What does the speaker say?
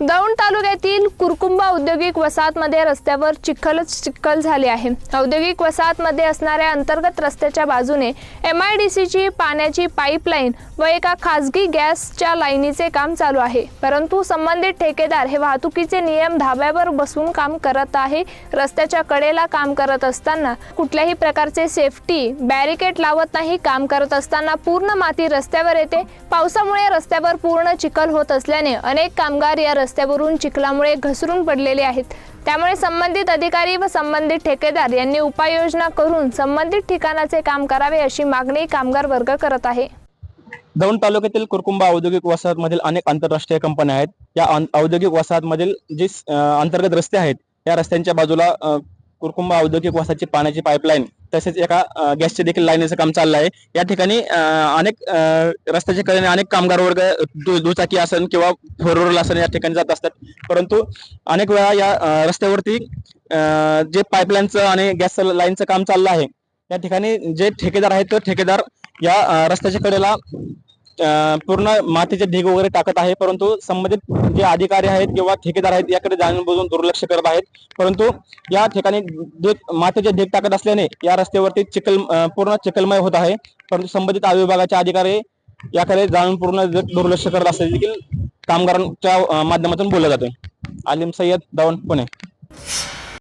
दौंड तालुक्यातील कुरकुंबा औद्योगिक वसाहतमध्ये रस्त्यावर चिखलच चिखल झाले आहे. औद्योगिक वसाहतमध्ये असणाऱ्या अंतर्गत रस्त्याच्या बाजूने एम आय डी सीची पाण्याची पाईपलाईन व एका खासगी गॅसच्या लाईनीचे काम चालू आहे. परंतु संबंधित ठेकेदार हे वाहतुकीचे नियम धाब्यावर बसून काम करत आहे. रस्त्याच्या कडेला काम करत असताना कुठल्याही प्रकारचे सेफ्टी बॅरिकेड लावत नाही. काम करत असताना पूर्ण माती रस्त्यावर येते. पावसामुळे रस्त्यावर पूर्ण चिखल होत असल्याने अनेक कामगार या रस्त्यावरून चिखलामुळे घसरून पडलेले आहेत. त्यामुळे संबंधित अधिकारी व संबंधित ठेकेदार यांनी उपाययोजना करून संबंधित ठिकाणाचे काम करावे अशी मागणी कामगार वर्ग करत आहे. दौंड तालुक्यातील कुरकुंबा औद्योगिक वसाहतमधील अनेक आंतरराष्ट्रीय कंपन्या आहेत. या औद्योगिक वसाहतमधील जे अंतर्गत रस्ते आहेत या रस्त्यांच्या बाजूला कुरकुंबा औद्योगिक वसाहतची पाण्याची पाईपलाईन तसेच एका गॅसचे देखील लाईनीचं काम चाललं आहे. या ठिकाणी अनेक रस्त्याच्या कडेने अनेक कामगार वर्ग दु- दुचाकी असन किंवा फोर व्हीलर असन या ठिकाणी जात असतात. परंतु अनेक वेळा या रस्त्यावरती जे पाईपलाईनचं आणि गॅस लाईनचं काम चाललं आहे या ठिकाणी जे ठेकेदार आहेत तो ठेकेदार या रस्त्याच्या कडेला पूर्ण मातीचे ढीग वगैरे टाकत आहे परंतु संबंधित जे अधिकारी आहेत किंवा ठेकेदार आहेत याकडे जाणून दुर्लक्ष करत आहेत. परंतु या ठिकाणी मातीचे ढीग टाकत असल्याने या रस्त्यावरती चिखल पूर्ण चिखलमय होत आहे. परंतु संबंधित विभागाचे अधिकारी याकडे जाणून पूर्ण दुर्लक्ष करत असल्याचे देखील कामगारांच्या माध्यमातून बोललं जातं आलिम सय्यद दावण पुणे.